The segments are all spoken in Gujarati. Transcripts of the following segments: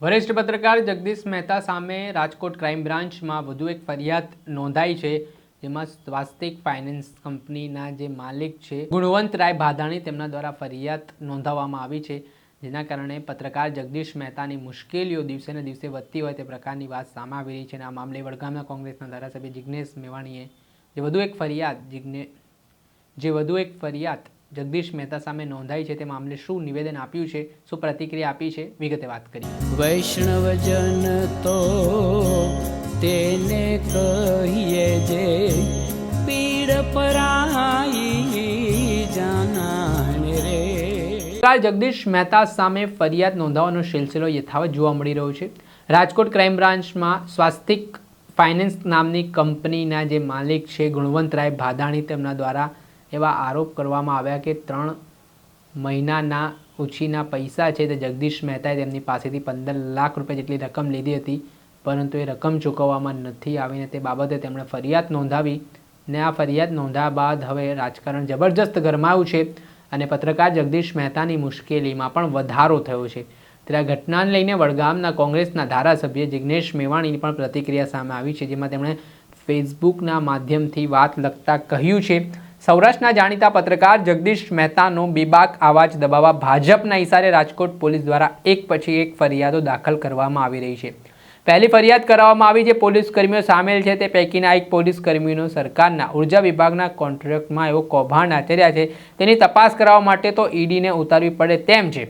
વરિષ્ઠ પત્રકાર જગદીશ મહેતા સામે રાજકોટ ક્રાઇમ બ્રાન્ચમાં વધુ એક ફરિયાદ નોંધાઈ છે, જેમાં સ્વાસ્તિક ફાઇનાન્સ કંપનીના જે માલિક છે, ગુણવંત રાય ભાદાણી તેમના દ્વારા ફરિયાદ નોંધાવવામાં આવી છે. જેના કારણે પત્રકાર જગદીશ મહેતાની મુશ્કેલીઓ દિવસે ને દિવસે વધતી હોય તે પ્રકારની વાત સામે આવી રહી છે. અને આ મામલે વડગામના કોંગ્રેસના ધારાસભ્ય જિજ્ઞેશ મેવાણીએ જે વધુ એક ફરિયાદ જિજ્ઞે જે વધુ એક ફરિયાદ જગદીશ મહેતા સામે નોંધાઈ છે. તે મામલે શું નિવેદન આપ્યું છે? શું પ્રતિક્રિયા આપી છે? વિગતે વાત કરીએ. વૈષ્ણવજન તો તેને કહીએ જે પીડ પરાઈ જાનાને રે. જગદીશ મહેતા સામે ફરિયાદ નોંધાવવાનો સિલસિલો યથાવત જોવા મળી રહ્યો છે. રાજકોટ ક્રાઇમ બ્રાન્ચમાં સ્વાસ્તિક ફાઇનાન્સ નામની કંપનીના જે માલિક છે ગુણવંતરાય ભાદાણી તેમના દ્વારા એવા આરોપ કરવામાં આવ્યા કે ત્રણ મહિનાના ઉછીના પૈસા છે તે જગદીશ મહેતાએ તેમની પાસેથી પંદર લાખ રૂપિયા જેટલી રકમ લીધી હતી, પરંતુ એ રકમ ચૂકવવામાં નથી આવીને તે બાબતે તેમણે ફરિયાદ નોંધાવી ને આ ફરિયાદ નોંધાયા બાદ હવે રાજકારણ જબરજસ્ત ગરમાયું છે અને પત્રકાર જગદીશ મહેતાની મુશ્કેલીમાં પણ વધારો થયો છે. ત્યારે ઘટનાને લઈને વડગામના કોંગ્રેસના ધારાસભ્ય જિજ્ઞેશ મેવાણીની પણ પ્રતિક્રિયા સામે આવી છે, જેમાં તેમણે ફેસબુકના માધ્યમથી વાત લખતા કહ્યું છે સૌરાષ્ટ્રના જાણીતા પત્રકાર જગદીશ મહેતાનો બેબાક અવાજ દબાવવા ભાજપના ઇશારે રાજકોટ પોલીસ દ્વારા એક પછી એક ફરિયાદો દાખલ કરવામાં આવી રહી છે. પહેલી ફરિયાદ કરવામાં આવી જે પોલીસ કર્મીઓ સામેલ છે તે પૈકીના એક પોલીસ કર્મીનો સરકારના ઊર્જા વિભાગના કોન્ટ્રાક્ટમાં એવો કૌભાંડ આચર્યા છે. તેની તપાસ કરવા માટે તો ઈડીને ઉતારવી પડે તેમ છે.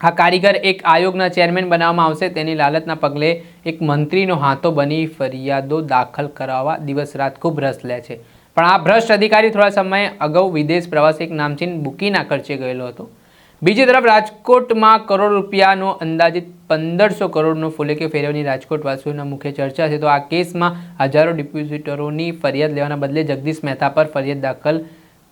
આ કારીગર એક આયોગના ચેરમેન બનાવવામાં આવશે. તેની લાલચના પગલે એક મંત્રીનો હાથો બની ફરિયાદો દાખલ કરાવવા દિવસ રાત ખૂબ રસ લે છે. પણ આ ભ્રષ્ટ અધિકારી થોડા સમય અગાઉ વિદેશ પ્રવાસ એક નામચીન બુકીના ખર્ચે ગયેલો હતો. બીજી તરફ રાજકોટમાં કરોડ રૂપિયાનો અંદાજિત પંદરસો કરોડનો ફુલેકે ફેરવની રાજકોટવાસીઓના મુખ્ય ચર્ચા છે. તો આ કેસમાં હજારો ડિપોઝિટરોની ફરિયાદ લેવાના બદલે જગદીશ મહેતા પર ફરિયાદ દાખલ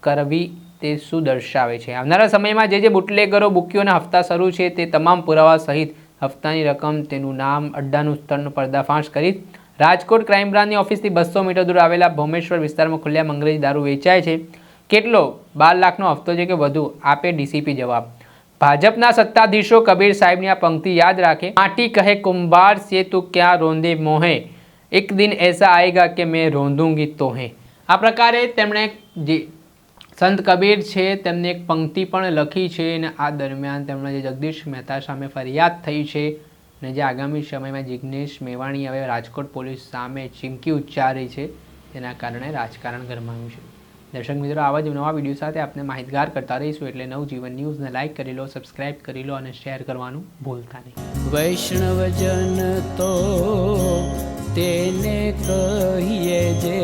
કરવી તે શું દર્શાવે છે? આવનારા સમયમાં જે જે બુટલેગરો બુકીઓના હપ્તા શરૂ છે તે તમામ પુરાવા સહિત હપ્તાની રકમ તેનું નામ, અડ્ડાનું સ્થળનો પર્દાફાશ કરી રાજકોટ ક્રાઇમ બ્રાન્ચની ઓફિસથી બસો મીટર દૂર આવેલા ભૌમેશ્વર વિસ્તારમાં ખુલ્લા અંગ્રેજી દારૂ વેચાય છે. કેટલો? બાર લાખનો હપ્તો છે કે વધુ? આપે ડીસીપી જવાબ. ભાજપના સત્તાધીશો કબીર સાહેબની આ પંક્તિ યાદ રાખે. માટી કહે કુંભાર સે તું ક્યાં રોંદે મોહે? એક દિન એસા આएगा કે મેં રોંધુંગી તોહે. આ પ્રકારે તેમણે જે સંત કબીર છે, તેમને એક પંક્તિ પણ લખી છે અને આ દરમિયાન તેમણે જે જગદીશ મહેતા સામે ફરિયાદ થઈ છે અને જે આગામી સમયમાં જિજ્ઞેશ મેવાણી હવે રાજકોટ પોલીસ સામે ચીમકી ઉચ્ચારી છે, તેના કારણે રાજકારણ ગરમાયું છે. દર્શક મિત્રો, આવા જ નવા વીડિયો સાથે આપણે માહિતગાર કરતા રહીશું એટલે નવજીવન ન્યૂઝને લાઇક કરી લો, સબસ્ક્રાઇબ કરી લો અને શેર કરવાનું ભૂલતા નહીં. વૈષ્ણવજન તો તેને કહીએ જે